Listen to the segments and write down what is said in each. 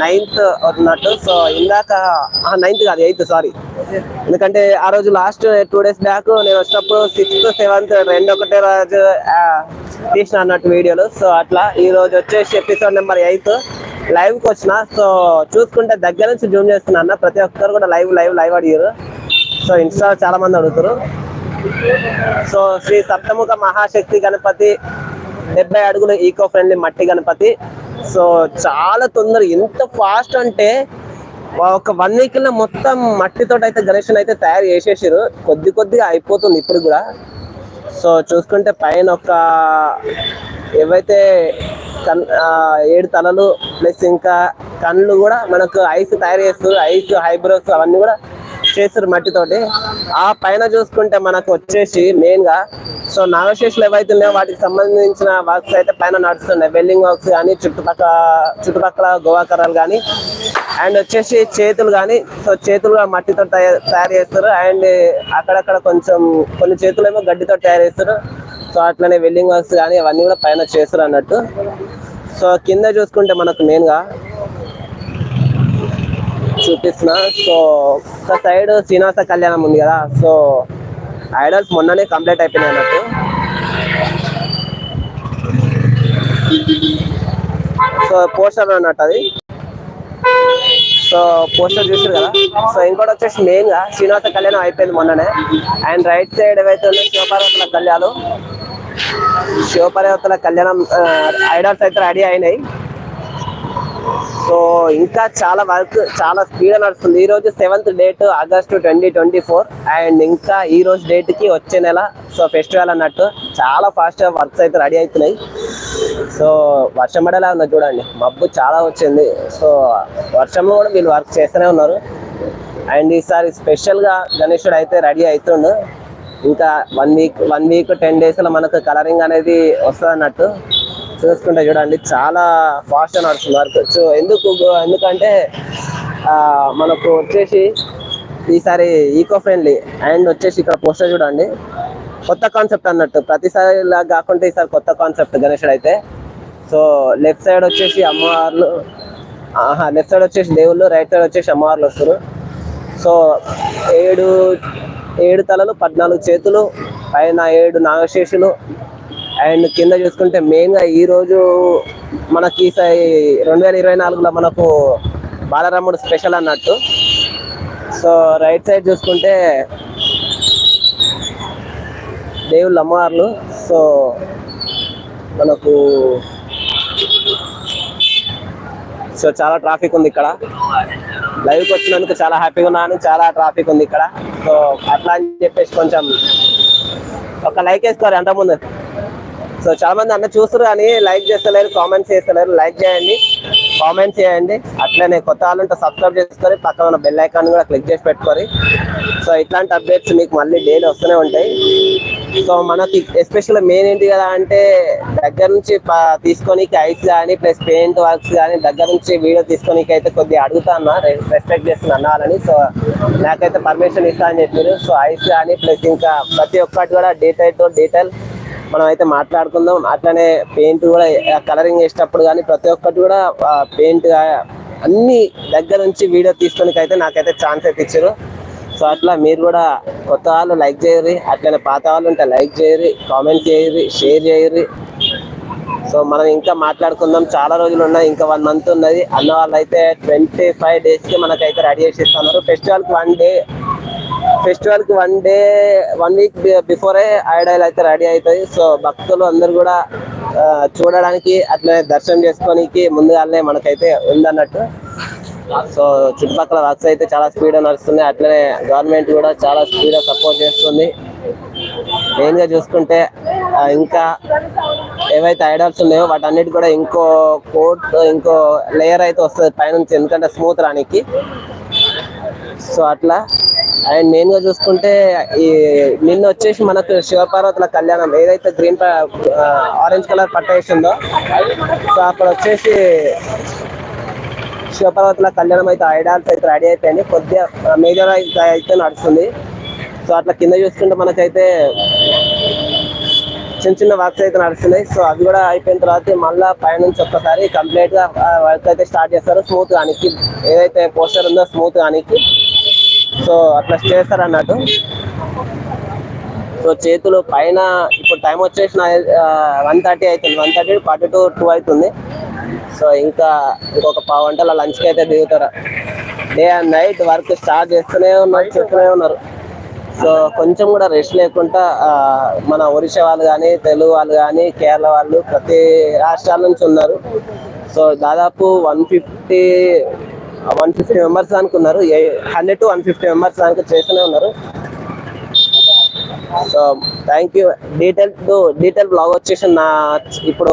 Ninth ఉన్నట్టు so ఇందాక ninth కాదు ఎయిత్ సారీ ఎందుకంటే ఆ రోజు లాస్ట్ టూ డేస్ బ్యాక్ నేను వచ్చినప్పుడు సిక్స్త్ సెవెంత్ రెండు ఒకటే రోజు తీసిన అన్నట్టు వీడియోలు. సో అట్లా ఈ రోజు వచ్చేసి ఎపిసోడ్ నెంబర్ ఎయిత్ లైవ్కి వచ్చిన. సో చూసుకుంటే దగ్గర నుంచి జూమ్ చేస్తున్నా ప్రతి ఒక్కరు కూడా లైవ్ లైవ్ లైవ్ అడిగారు. సో ఇన్స్టా చాలా మంది అడుగుతారు. సో శ్రీ సప్తముఖ మహాశక్తి గణపతి డెబ్బై అడుగులు ఈకో ఫ్రెండ్లీ మట్టి గణపతి. సో చాలా తొందర ఎంత ఫాస్ట్ అంటే ఒక వన్ వీక్లో మొత్తం మట్టితో అయితే గణేషన్ అయితే తయారు చేసేసారు కొద్ది కొద్దిగా అయిపోతుంది ఇప్పుడు కూడా. సో చూసుకుంటే పైన ఒక ఏవైతే కన్ ఏడు తలలు ప్లస్ ఇంకా కళ్ళు కూడా మనకు ఐస్ తయారు చేస్తారు. ఐస్ హైబ్రోస్ అవన్నీ కూడా చేస్తారు మట్టితోటి. ఆ పైన చూసుకుంటే మనకు వచ్చేసి మెయిన్గా సో నాగశేషులు ఏవైతే ఉన్నాయో వాటికి సంబంధించిన వర్క్స్ అయితే పైన నడుస్తున్నాయి. వెల్డింగ్ వర్క్స్ కానీ చుట్టుపక్కల చుట్టుపక్కల గోవాకరాలు కానీ అండ్ వచ్చేసి చేతులు కానీ సో చేతులు మట్టితో తయారు తయారు చేస్తారు. అండ్ అక్కడక్కడ కొంచెం కొన్ని చేతులు ఏమో గడ్డితో తయారు చేస్తారు. సో అట్లనే వెల్డింగ్ వర్క్స్ కానీ అవన్నీ కూడా పైన చేస్తారు అన్నట్టు. సో కింద చూసుకుంటే మనకు మెయిన్గా చూపిస్తున్నా. సో ఒక సైడ్ శ్రీనివాస కళ్యాణం ఉంది కదా. సో ఐడల్స్ మొన్ననే కంప్లీట్ అయిపోయినాయి అన్నట్టు. సో పోస్టర్ అన్నట్టు అది. సో పోస్టర్ చూసారు కదా? సో ఇంకోటి వచ్చేసి మెయిన్గా శ్రీనివాస కళ్యాణం అయిపోయింది మొన్ననే. అండ్ రైట్ సైడ్ ఏవైతే ఉన్నాయో శివపార్వతుల కళ్యాణం శివపార్వతుల కళ్యాణం ఐడల్స్ అయితే రెడీ అయినాయి. సో ఇంకా చాలా వర్క్ చాలా స్పీడ్ నడుస్తుంది. ఈ రోజు seventh date August twenty twenty four and ఇంకా ఈ రోజు డేట్కి వచ్చే నెల సో ఫెస్టివల్ అన్నట్టు చాలా ఫాస్ట్గా వర్క్స్ అయితే రెడీ అవుతున్నాయి. సో వర్షం పడేలా ఉంది చూడండి. మబ్బు చాలా వచ్చింది. సో వర్షంలో కూడా వీళ్ళు వర్క్ చేస్తూనే ఉన్నారు. అండ్ ఈసారి స్పెషల్గా గణేశుడు అయితే రెడీ అవుతుండు. ఇంకా one week one week ten డేస్లో మనకు కలరింగ్ అనేది వస్తుంది అన్నట్టు చూసుకుంటే చూడండి చాలా ఫాస్ట్ నడుస్తుంది వర్క్ సో ఎందుకు ఎందుకంటే మనకు వచ్చేసి ఈసారి ఈకో ఫ్రెండ్లీ అండ్ వచ్చేసి ఇక్కడ పోస్టర్ చూడండి. కొత్త కాన్సెప్ట్ అన్నట్టు. ప్రతిసారి ఇలా కాకుండా ఈసారి కొత్త కాన్సెప్ట్ గణేషుడు అయితే. సో లెఫ్ట్ సైడ్ వచ్చేసి అమ్మవార్లు లెఫ్ట్ సైడ్ వచ్చేసి దేవుళ్ళు రైట్ సైడ్ వచ్చేసి అమ్మవార్లు వస్తారు. సో ఏడు ఏడు తలలు పద్నాలుగు చేతులు పైన ఏడు నాగశేషులు అండ్ కింద చూసుకుంటే మెయిన్గా ఈ రోజు మనకి ఈసారి రెండు వేల ఇరవై నాలుగులో మనకు బాలరాముడు స్పెషల్ అన్నట్టు. సో రైట్ సైడ్ చూసుకుంటే దేవుళ్ళు అమ్మవార్లు. సో మనకు సో చాలా ట్రాఫిక్ ఉంది ఇక్కడ. లైవ్కి వచ్చినందుకు చాలా హ్యాపీగా ఉన్నాను. చాలా ట్రాఫిక్ ఉంది ఇక్కడ. సో అట్లా అని చెప్పేసి కొంచెం ఒక లైక్ వేసుకోరు అంతకుముందు. సో చాలా మంది అన్న చూస్తారు కానీ లైక్ చేస్తలేరు కామెంట్స్ చేస్తలేరు. లైక్ చేయండి కామెంట్స్ చేయండి. అట్లనే కొత్త వాళ్ళు ఉంటే సబ్స్క్రైబ్ చేసుకొని పక్కన ఉన్న బెల్ ఐకాన్ కూడా క్లిక్ చేసి పెట్టుకొని. సో ఇట్లాంటి అప్డేట్స్ మీకు మళ్ళీ డైలీ వస్తూనే ఉంటాయి. సో మనకి ఎస్పెషల్ మెయిన్ ఏంటి కదా అంటే దగ్గర నుంచి ప- తీసుకోనీకి ఐస్ కానీ ప్లస్ పెయింట్ వర్క్స్ కానీ దగ్గర నుంచి వీడియో తీసుకోనీకి అయితే కొద్దిగా అడుగుతా అన్న. రెస్పెక్ట్ చేస్తున్నా అన్నారని సో నాకైతే పర్మిషన్ ఇస్తా అని చెప్పారు సో ఐస్ కానీ ప్లస్ ఇంకా ప్రతి ఒక్కటి కూడా డీటెయిల్ టు డీటెయిల్ మనం అయితే మాట్లాడుకుందాం. అట్లనే పెయింట్ కూడా కలరింగ్ చేసేటప్పుడు కానీ ప్రతి ఒక్కటి కూడా పెయింట్ అన్ని దగ్గర నుంచి వీడియో తీసుకోనికి అయితే నాకైతే ఛాన్స్ అయితే ఇచ్చారు. సో అట్లా మీరు కూడా కొత్త వాళ్ళు లైక్ చేయరు అట్లనే పాత వాళ్ళు ఉంటే లైక్ చేయరు కామెంట్ చేయరు షేర్ చేయరు సో మనం ఇంకా మాట్లాడుకుందాం. చాలా రోజులు ఉన్నాయి ఇంకా వన్ మంత్ ఉన్నది. అన్న వాళ్ళు అయితే ట్వంటీ ఫైవ్ డేస్కి మనకైతే రెడీ చేసి ఇస్తున్నారు ఫెస్టివల్కి వన్ డే ఫెస్టివల్కి వన్ డే వన్ వీక్ బిఫోరే ఐడల్ అయితే రెడీ అవుతాయి. సో భక్తులు అందరు కూడా చూడడానికి అట్లనే దర్శనం చేసుకోనికి ముందుగానే మనకైతే ఉందన్నట్టు. సో చుట్టుపక్కల వర్క్స్ అయితే చాలా స్పీడ్ నడుస్తుంది అట్లనే గవర్నమెంట్ కూడా చాలా స్పీడ్ సపోర్ట్ చేస్తుంది. మెయిన్గా చూసుకుంటే ఇంకా ఏవైతే ఐడల్స్ ఉన్నాయో వాటన్నిటి కూడా ఇంకో కోట్ ఇంకో లేయర్ అయితే వస్తుంది పైనుంచి ఎందుకంటే స్మూత్ రానికి. సో అట్లా అండ్ మెయిన్గా చూసుకుంటే ఈ నిన్న వచ్చేసి మనకు శివపార్వతుల కళ్యాణం ఏదైతే గ్రీన్ ఆరెంజ్ కలర్ పట్ట వేసిందో సో అక్కడ వచ్చేసి శివపార్వతుల కళ్యాణం అయితే ఐడాల్స్ అయితే రెడీ అయిపోయింది. కొద్దిగా మేజర్ అయితే నడుస్తుంది. సో అట్లా కింద చూసుకుంటే మనకైతే చిన్న చిన్న వర్క్స్ అయితే నడుస్తున్నాయి. సో అవి కూడా అయిపోయిన తర్వాత మళ్ళీ పైనుంచి ఒక్కసారి కంప్లీట్గా వర్క్ అయితే స్టార్ట్ చేస్తారు. స్మూత్ కానికి ఏదైతే పోస్టర్ ఉందో స్మూత్ కానికి సో అట్లా చేస్తారు అన్నట్టు సో చేతులు పైన ఇప్పుడు టైం వచ్చేసిన వన్ థర్టీ అవుతుంది one thirty forty to two అవుతుంది. సో ఇంకా ఇంకొక పావు గంటల లంచ్కి అయితే దిగుతారు. Day and night work start చేస్తూనే ఉన్నారు చేస్తూనే ఉన్నారు. సో కొంచెం కూడా రెస్ట్ లేకుండా మన ఒరిస్సా వాళ్ళు కానీ తెలుగు వాళ్ళు కానీ కేరళ వాళ్ళు ప్రతి రాష్ట్రాల నుంచి ఉన్నారు. సో దాదాపు one fifty one fifty members దానికి ఉన్నారు hundred to one fifty members దానికి చేస్తూనే ఉన్నారు. So thank you detail detail blog వచ్చేసి నా ఇప్పుడు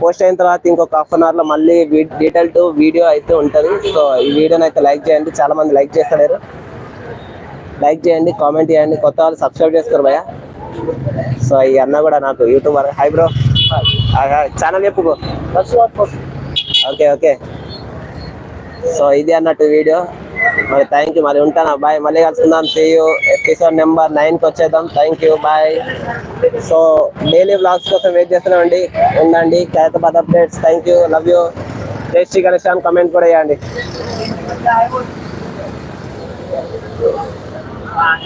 పోస్ట్ అయిన తర్వాత ఇంకొక హాఫ్ అన్ అవర్లో మళ్ళీ డీటెయిల్ టు వీడియో అయితే ఉంటుంది. సో ఈ వీడియోని అయితే లైక్ చేయండి. చాలా మంది లైక్ చేస్తలేరు. లైక్ చేయండి కామెంట్ చేయండి. కొత్త వాళ్ళు సబ్స్క్రైబ్ చేసుకోరు భయ సో ఈ అన్న కూడా నాకు యూట్యూబర్. హై బ్రో ఛానల్ చెప్పుకో ఓకే ఓకే సో ఇది అన్నట్టు వీడియో. మరి థ్యాంక్ యూ మరి ఉంటాను? బాయ్ మళ్ళీ కలుసుకుందాం. సేయు ఎపిసోడ్ నెంబర్ నైన్కి వచ్చేద్దాం. Thank you bye so daily blogs కోసం వెయిట్ చేస్తున్నామండి. ఉండండి. Khairatabad updates thank you love you tasty collection comment కూడా వేయండి